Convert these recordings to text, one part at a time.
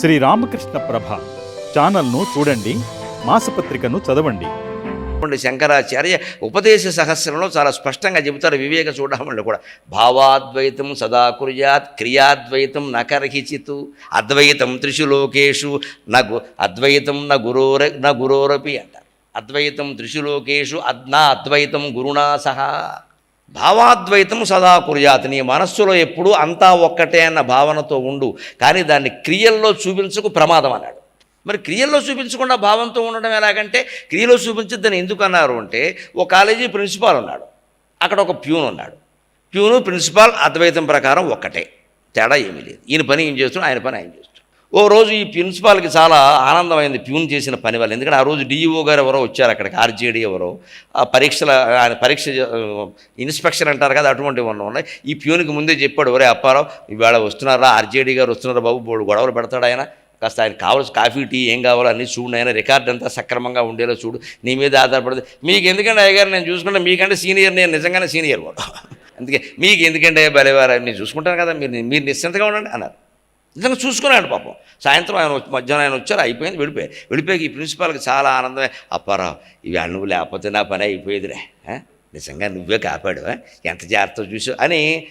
శ్రీ రామకృష్ణ ప్రభ ఛానల్ను చూడండి మాసపత్రికను చదవండి. శంకరాచార్య ఉపదేశ సహస్రంలో చాలా స్పష్టంగా చెబుతారు వివేక చూడమని కూడా. భావాద్వైతం సదా కుర్యాత్ క్రియాద్వైతం నకర్హిచితు అద్వైతం త్రిషు లోకేషు నగు అద్వైతం న గురోర న గురోరపి అంటారు. అద్వైతం త్రిషు లోకేషు అద్నా అద్వైతం గురుణా సహా. భావాద్వైతం సదా కుర్యాత్. నీ మనస్సులో ఎప్పుడూ అంతా ఒక్కటే అన్న భావనతో ఉండు. కానీ దాన్ని క్రియల్లో చూపించకు ప్రమాదం అన్నాడు. మరి క్రియల్లో చూపించకుండా భావంతో ఉండడం ఎలాగంటే క్రియలో చూపించద్దని ఎందుకు అన్నారు అంటే ఓ కాలేజీ ప్రిన్సిపాల్ ఉన్నాడు. అక్కడ ఒక ప్యూన్ ఉన్నాడు. ప్యూను ప్రిన్సిపాల్ అద్వైతం ప్రకారం ఒక్కటే. తేడా ఏమీ లేదు. ఈయన పని ఏం చేస్తున్నాడు? ఆయన పని ఆయన చేస్తున్నాడు. ఓ రోజు ఈ ప్రిన్సిపాల్కి చాలా ఆనందమైంది ప్యూన్ చేసిన పని వల్ల. ఎందుకంటే ఆ రోజు డిఈఓ గారు ఎవరో వచ్చారు అక్కడికి ఆర్జేడీ ఎవరో. ఆ పరీక్షల ఆయన పరీక్ష ఇన్స్పెక్షన్ అంటారు కదా అటువంటివి ఉన్న ఉన్నాయి. ఈ ప్యూన్కి ముందే చెప్పాడు ఒరే అప్పారావు ఇవాళ వస్తున్నారా ఆర్జేడీ గారు వస్తున్నారా బాబు బోడు గొడవలు పెడతాడు ఆయన. కాస్త ఆయన కావాల్సిన కాఫీ టీ ఏం కావాలో అన్నీ చూడు ఆయన రికార్డ్ అంతా సక్రమంగా ఉండేలా చూడు. నీ మీద ఆధారపడదు. మీకు ఎందుకంటే అయ్యగారు నేను చూసుకుంటే మీకంటే సీనియర్ నేను నిజంగానే సీనియర్ వాడు. అందుకే మీకు ఎందుకంటే బలేవారు నేను చూసుకుంటాను కదా మీరు మీరు నిశ్చింతగా ఉండండి అన్నారు. నిజంగా చూసుకున్నాడు పాపం. సాయంత్రం ఆయన మధ్యాహ్నం ఆయన వచ్చారు అయిపోయింది వెళ్ళిపోయాయి వెళ్ళిపోయి ఈ ప్రిన్సిపాల్కి చాలా ఆనందమే. అప్పారావు ఇవి నువ్వు లేకపోతే నా పని అయిపోయేదిరే. నిజంగా నువ్వే కాపాడు ఎంత జాగ్రత్త చూసావు? అని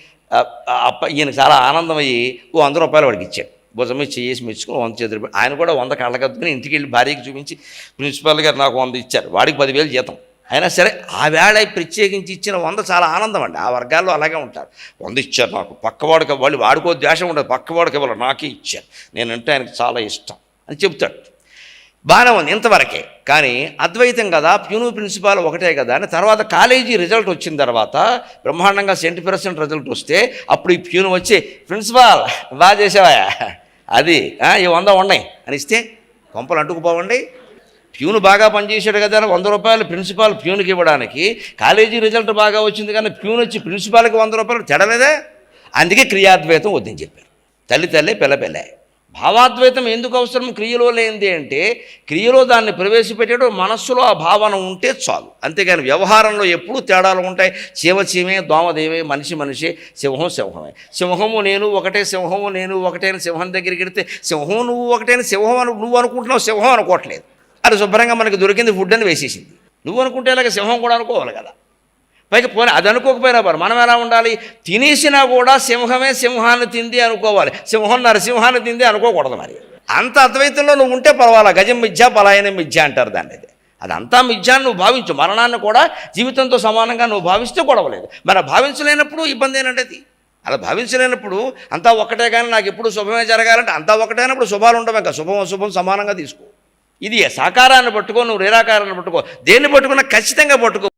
అప్ప ఈయన చాలా ఆనందమయ్యి ఓ వంద రూపాయలు వాడికి ఇచ్చాడు. భుజం మీద చేసి మెచ్చుకుని వంద చేతులు ఆయన కూడా వంద కళ్ళకద్దుకుని ఇంటికి వెళ్ళి భార్యకి చూపించి ప్రిన్సిపాల్ గారు నాకు వంద ఇచ్చారు వాడికి పదివేలు జీతం. అయినా సరే ఆ వేళ ప్రత్యేకించి ఇచ్చిన వంద చాలా ఆనందం అండి. ఆ వర్గాల్లో అలాగే ఉంటారు. వంద ఇచ్చారు నాకు. పక్కవాడికి వాళ్ళు వాడుకో ద్వేషం ఉండదు. పక్కవాడికి ఇవ్వాలి నాకే ఇచ్చారు. నేను అంటే ఆయనకు చాలా ఇష్టం అని చెప్తాడు బాగానే ఉంది ఇంతవరకే. కానీ అద్వైతం కదా ప్యూను ప్రిన్సిపాల్ ఒకటే కదా అని తర్వాత కాలేజీ రిజల్ట్ వచ్చిన తర్వాత బ్రహ్మాండంగా సెంటీ పర్సెంట్ రిజల్ట్ వస్తే అప్పుడు ఈ ప్యూను వచ్చి ప్రిన్సిపాల్ బాగా చేసావా? అది ఈ వంద ఉన్నాయి. అని ఇస్తే కొంపలు అంటుకుపోవండి ప్యూన్ బాగా పనిచేశాడు కదా వంద రూపాయలు ప్రిన్సిపాల్ ప్యూన్కి ఇవ్వడానికి. కాలేజీ రిజల్ట్ బాగా వచ్చింది కానీ ప్యూన్ వచ్చి ప్రిన్సిపాల్కి వంద రూపాయలు తెడలేదే? అందుకే క్రియాద్వైతం వద్దని చెప్పారు. తల్లి తల్లి పిల్ల పిల్ల. భావాద్వైతం ఎందుకు అవసరం? క్రియలో లేనిది అంటే క్రియలో దాన్ని ప్రవేశపెట్టేటప్పుడు మనస్సులో ఆ భావన ఉంటే చాలు. అంతేగాని వ్యవహారంలో ఎప్పుడూ తేడాలు ఉంటాయి. చీమ చీమే దోమదేవే మనిషి మనిషి సింహం సింహమే. సింహము నేను ఒకటే సింహము నేను ఒకటే సింహం దగ్గరికి వెడితే సింహం నువ్వు ఒకటే సింహం అను నువ్వు అనుకుంటున్నావు సింహం అనుకోవట్లేదు. అది శుభ్రంగా మనకి దొరికింది ఫుడ్ అని వేసేసింది. నువ్వు అనుకుంటే ఇలాగ సింహం కూడా అనుకోవాలి కదా. పైకి పోనీ అది అనుకోకపోయినా పరు మనం ఎలా ఉండాలి? తినేసినా కూడా సింహమే సింహాన్ని తింది అనుకోవాలి. సింహం నరసింహాన్ని తింది అనుకోకూడదు మరి. అంత అద్వైతంలో నువ్వు ఉంటే పర్వాలా? గజం మిథ్య పలాయనం మిథ్య అంటారు దాన్ని అది అదంతా మిథ్యాన్ని నువ్వు భావించు. మరణాన్ని కూడా జీవితంతో సమానంగా నువ్వు భావిస్తే గొడవలేదు. మరి భావించలేనప్పుడు ఇబ్బంది ఏంటంటే అది? అలా భావించలేనప్పుడు అంతా ఒక్కటే కానీ నాకు ఎప్పుడు శుభమే జరగాలంటే అంతా ఒకటేనప్పుడు శుభాలు ఉండవు. ఇంకా శుభం అశుభం సమానంగా తీసుకో. ఇది సాకారాన్ని పట్టుకో నువ్వు నిరాకారాన్ని పట్టుకో. దేన్ని పట్టుకున్నా ఖచ్చితంగా పట్టుకో.